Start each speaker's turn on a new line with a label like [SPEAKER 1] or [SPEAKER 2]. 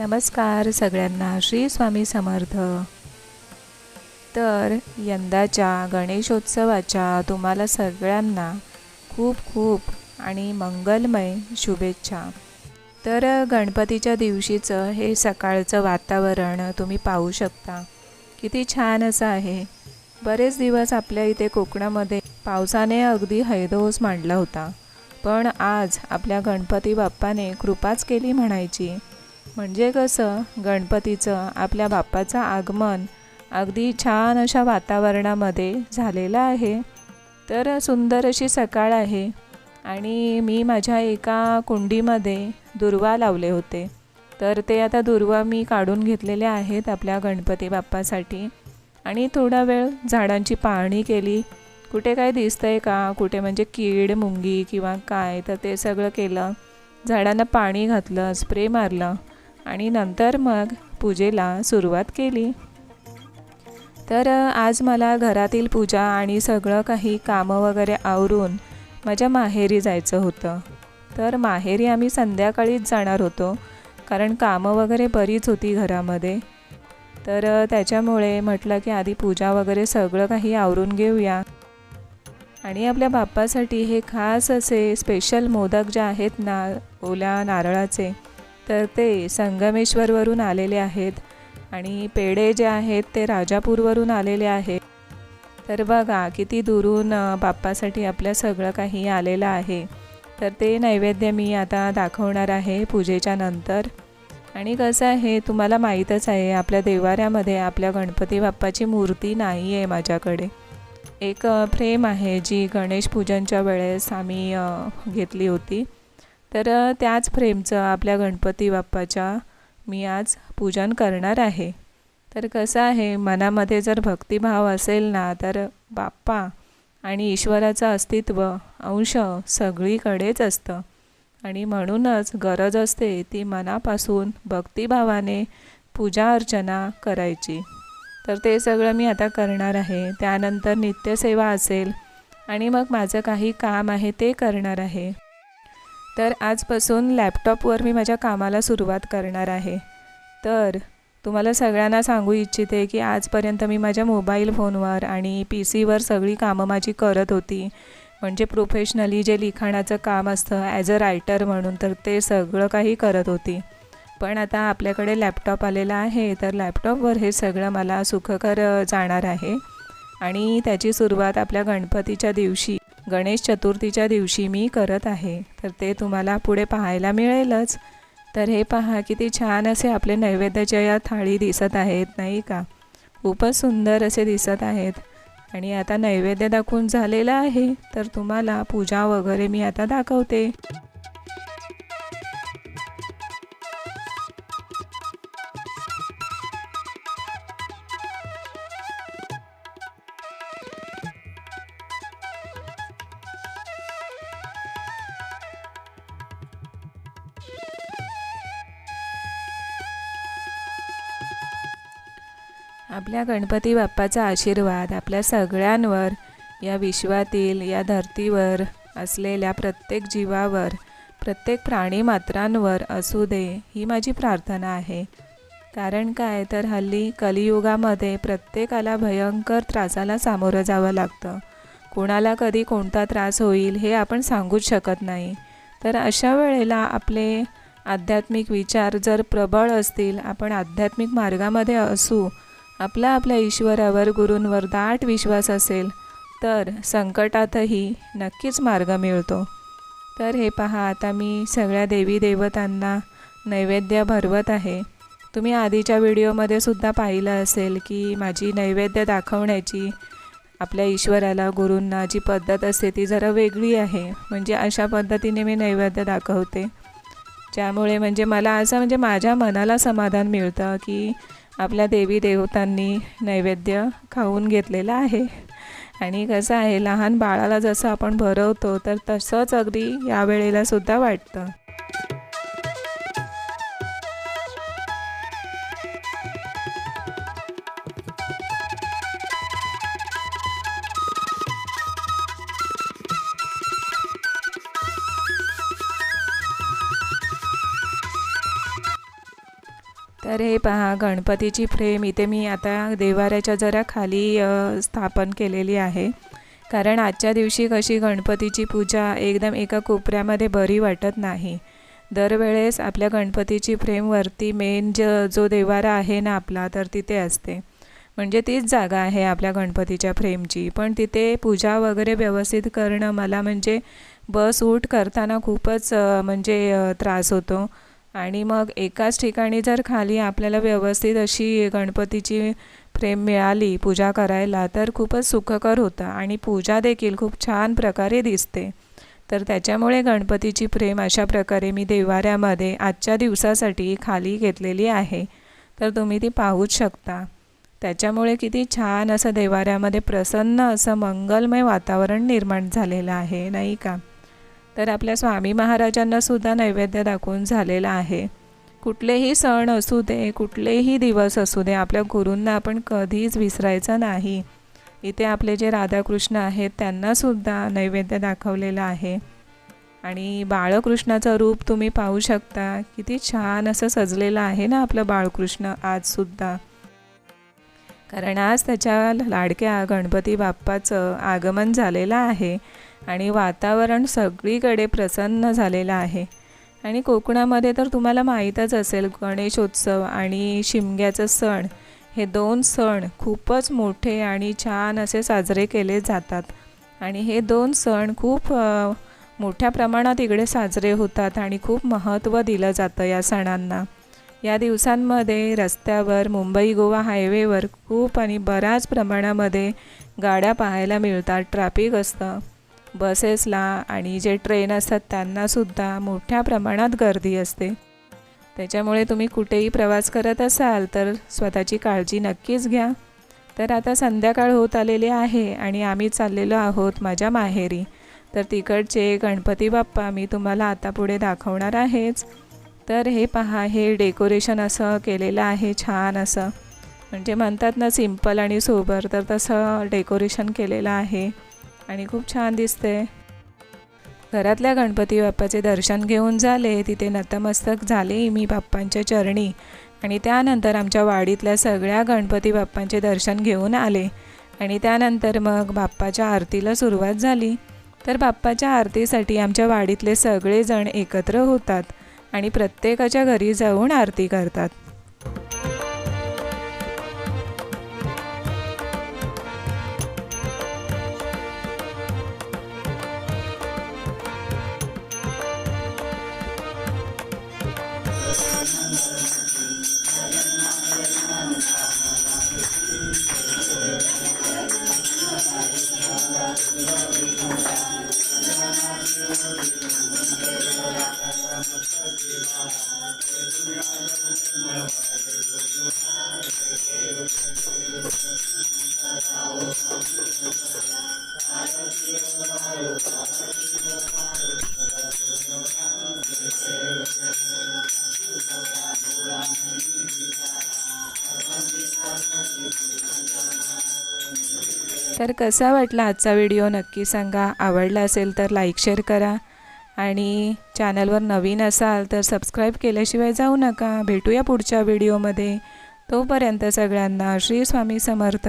[SPEAKER 1] नमस्कार सगळ्यांना श्री स्वामी समर्थ. तर यंदाच्या गणेशोत्सवाच्या तुम्हाला सगळ्यांना खूप खूप आणि मंगलमय शुभेच्छा. तर गणपतीच्या दिवशीचं हे सकाळचं वातावरण तुम्ही पाहू शकता. किती छान असं आहे. बरेच दिवस आपल्या इथे कोकणामध्ये पावसाने अगदी हैदोस मांडला होता. पण आज आपल्या गणपती बाप्पाने कृपाच केली म्हणायची. म्हणजे कसं? गणपतीचं आपल्या बाप्पाचं आगमन अगदी छान अशा वातावरणामध्ये झालेलं आहे. तर सुंदर अशी सकाळ आहे आणि मी माझ्या एका कुंडीमध्ये दुर्वा लावले होते. तर ते आता दुर्वा मी काढून घेतलेले आहेत आपल्या गणपती बाप्पासाठी. आणि थोडा वेळ झाडांची पाहणी केली. कुठे काय दिसतंय का? कुठे म्हणजे कीड मुंगी किंवा काय? तर ते सगळं केलं. झाडांना पाणी घातलं स्प्रे मारलं. आणि नंतर मग पूजेला सुरुवात केली. तर आज मला घरातील पूजा आणि सगळं काही कामं वगैरे आवरून माझ्या माहेरी जायचं होतं. तर माहेरी आम्ही संध्याकाळीच जाणार होतो कारण कामं वगैरे बरीच होती घरामध्ये. तर त्याच्यामुळे म्हटलं की आधी पूजा वगैरे सगळं काही आवरून घेऊया. आणि आपल्या बाप्पासाठी हे खास असे स्पेशल मोदक जे आहेत ना ओल्या नारळाचे तर ते संगमेश्वरवरून आलेले आहेत. आणि पेढे जे आहेत ते राजापूरवरून आलेले आहेत. तर बघा किती दुरून बाप्पासाठी आपल्या सगळं काही आलेलं आहे. तर ते नैवेद्य मी आता दाखवणार आहे पूजेच्या नंतर. आणि कसं आहे तुम्हाला माहीतच आहे आपल्या देवाऱ्यामध्ये आपल्या गणपती बाप्पाची मूर्ती नाही आहे माझ्याकडे. एक फ्रेम आहे जी गणेश पूजनच्या वेळेस आम्ही घेतली होती. तर त्याच फ्रेमचं आपल्या गणपती बाप्पाच्या मी आज पूजन करणार आहे. तर कसं आहे मनामध्ये जर भक्तिभाव असेल ना तर बाप्पा आणि ईश्वराचं अस्तित्व अंश सगळीकडेच असतं. आणि म्हणूनच गरज असते ती मनापासून भक्तिभावाने पूजा अर्चना करायची. तर ते सगळं मी आता करणार आहे. त्यानंतर नित्यसेवा असेल आणि मग माझं काही काम आहे ते करणार आहे. तर आजपासून लॅपटॉपवर मी माझ्या कामाला सुरुवात करणार आहे. तर तुम्हाला सगळ्यांना सांगू इच्छिते की आजपर्यंत मी माझ्या मोबाईल फोनवर आणि पी सीवर सगळी कामं माझी करत होती. म्हणजे प्रोफेशनली जे लिखाणाचं काम असतं ॲज अ रायटर म्हणून तर ते सगळं काही करत होती. पण आता आपल्याकडे लॅपटॉप आलेला आहे तर लॅपटॉपवर हे सगळं मला सुखकर जाणार आहे. आणि त्याची सुरुवात आपल्या गणपतीच्या दिवशी गणेश चतुर्थीच्या दिवशी मी करत आहे. तर ते तुम्हाला पुढे पाहायला मिळेलच. तर हे पहा किती छान असे आपले नैवेद्याच्या या थाळी दिसत आहेत नाही का? खूपच सुंदर असे दिसत आहेत. आणि आता नैवेद्य दाखवून झालेलं आहे. तर तुम्हाला पूजा वगैरे मी आता दाखवते. आपल्या गणपती बाप्पाचा आशीर्वाद आपल्या सगळ्यांवर या विश्वातील या धर्तीवर असलेल्या प्रत्येक जीवावर प्रत्येक प्राणीमात्रांवर असू दे ही माझी प्रार्थना आहे. कारण काय? तर हल्ली कलियुगामध्ये प्रत्येकाला भयंकर त्रासाला सामोरं जावं लागतं. कोणाला कधी कोणता त्रास होईल हे आपण सांगूच शकत नाही. तर अशा वेळेला आपले आध्यात्मिक विचार जर प्रबळ असतील आपण आध्यात्मिक मार्गामध्ये असू आपला आपल्या ईश्वरावर गुरूंवर दाट विश्वास असेल तर संकटातही नक्कीच मार्ग मिळतो. तर हे पहा आता मी सगळ्या देवी देवतांना नैवेद्य भरवत आहे. तुम्ही आधीच्या व्हिडिओमध्ये सुद्धा पाहिलं असेल की माझी नैवेद्य दाखवण्याची आपल्या ईश्वराला गुरूंना जी पद्धत असते ती जरा वेगळी आहे. म्हणजे अशा पद्धतीने मी नैवेद्य दाखवते. ज्यामुळे म्हणजे मला असं म्हणजे माझ्या मनाला समाधान मिळतं की आपल्या देवी देवतांनी नैवेद्य खाऊन घेतलेलं आहे. आणि कसं आहे लहान बाळाला जसं आपण भरवतो तर तसंच अगदी यावेळेला सुद्धा वाटतं. तर हे पहा गणपतीची फ्रेम इथे मी आता देवाऱ्याच्या जरा खाली स्थापन केलेली आहे. कारण आजच्या दिवशी कशी गणपतीची पूजा एकदम एका कोपऱ्यामध्ये बरी वाटत नाही. दरवेळेस आपल्या गणपतीची फ्रेमवरती मेन ज जो देवारा आहे ना आपला तर तिथे असते. म्हणजे तीच जागा आहे आपल्या गणपतीच्या फ्रेमची. पण तिथे पूजा वगैरे व्यवस्थित करणं मला म्हणजे बस उठ करताना खूपच म्हणजे त्रास होतो. आणि मग एकाच ठिकाणी जर खाली आपल्याला व्यवस्थित अशी गणपतीची फ्रेम मिळाली पूजा करायला तर खूपच सुखकर होतं. आणि पूजा देखील खूप छान प्रकारे दिसते. तर त्याच्यामुळे गणपतीची फ्रेम अशा प्रकारे मी देवाऱ्यामध्ये आजच्या दिवसासाठी खाली घेतलेली आहे. तर तुम्ही ती पाहूच शकता. त्याच्यामुळे किती छान असं देवाऱ्यामध्ये प्रसन्न असं मंगलमय वातावरण निर्माण झालेलं आहे नाही का? तर आपल्या स्वामी महाराजांना सुद्धा नैवेद्य दाखवून झालेला आहे. कुठलेही सण असू दे कुठलेही दिवस असू दे आपल्या गुरूंना आपण कधीच विसरायचं नाही. इथे आपले जे राधाकृष्ण आहेत त्यांनासुद्धा नैवेद्य दाखवलेलं आहे. आणि बाळकृष्णाचं रूप तुम्ही पाहू शकता. किती छान असं सजलेलं आहे ना आपलं बाळकृष्ण आजसुद्धा कारण आज त्याच्या लाडक्या गणपती बाप्पाचं आगमन झालेलं आहे आणि वातावरण सगळीकडे प्रसन्न झालेलं आहे. आणि कोकणामध्ये तर तुम्हाला माहीतच असेल गणेशोत्सव आणि शिमग्याचं सण हे दोन सण खूपच मोठे आणि छान असे साजरे केले जातात. आणि हे दोन सण खूप मोठ्या प्रमाणात इकडे साजरे होतात आणि खूप महत्त्व दिलं जातं या सणांना. या दिवसांमध्ये रस्त्यावर मुंबई गोवा हायवेवर खूप आणि बऱ्याच प्रमाणामध्ये गाड्या पाहायला मिळतात. ट्रॅफिक असतं. बसेसला आणि जे ट्रेन असतात त्यांनासुद्धा मोठ्या प्रमाणात गर्दी असते. त्याच्यामुळे तुम्ही कुठेही प्रवास करत असाल तर स्वतःची काळजी नक्कीच घ्या. तर आता संध्याकाळ होत आलेली आहे आणि आम्ही चाललेलो आहोत माझ्या माहेरी. तर तिकडचे गणपती बाप्पा मी तुम्हाला आता पुढे दाखवणार आहेच. तर हे पहा हे डेकोरेशन असं केलेलं आहे छान असं. म्हणजे म्हणतात ना सिंपल आणि सोबर तर तसं डेकोरेशन केलेलं आहे. आणि खूप छान दिसते. घरातल्या गणपती बाप्पाचे दर्शन घेऊन झाले. तिथे नतमस्तक झाले मी बाप्पांच्या चरणी. आणि त्यानंतर आमच्या वाडीतल्या सगळ्या गणपती बाप्पांचे दर्शन घेऊन आले. आणि त्यानंतर मग बाप्पाच्या आरतीला सुरुवात झाली. तर बाप्पाच्या आरतीसाठी आमच्या वाडीतले सगळेजण एकत्र होतात. आणि प्रत्येकाच्या घरी जाऊन आरती करतात. तर कसा वाटला आजचा व्हिडिओ? नक्की सांगा. आवडला असेल तर लाईक शेअर करा. आणि चॅनलवर नवीन असाल तर सबस्क्राईब केल्याशिवाय जाऊ नका. भेटूया पुढच्या व्हिडिओमध्ये तोपर्यंत सगळ्यांना श्री स्वामी समर्थ.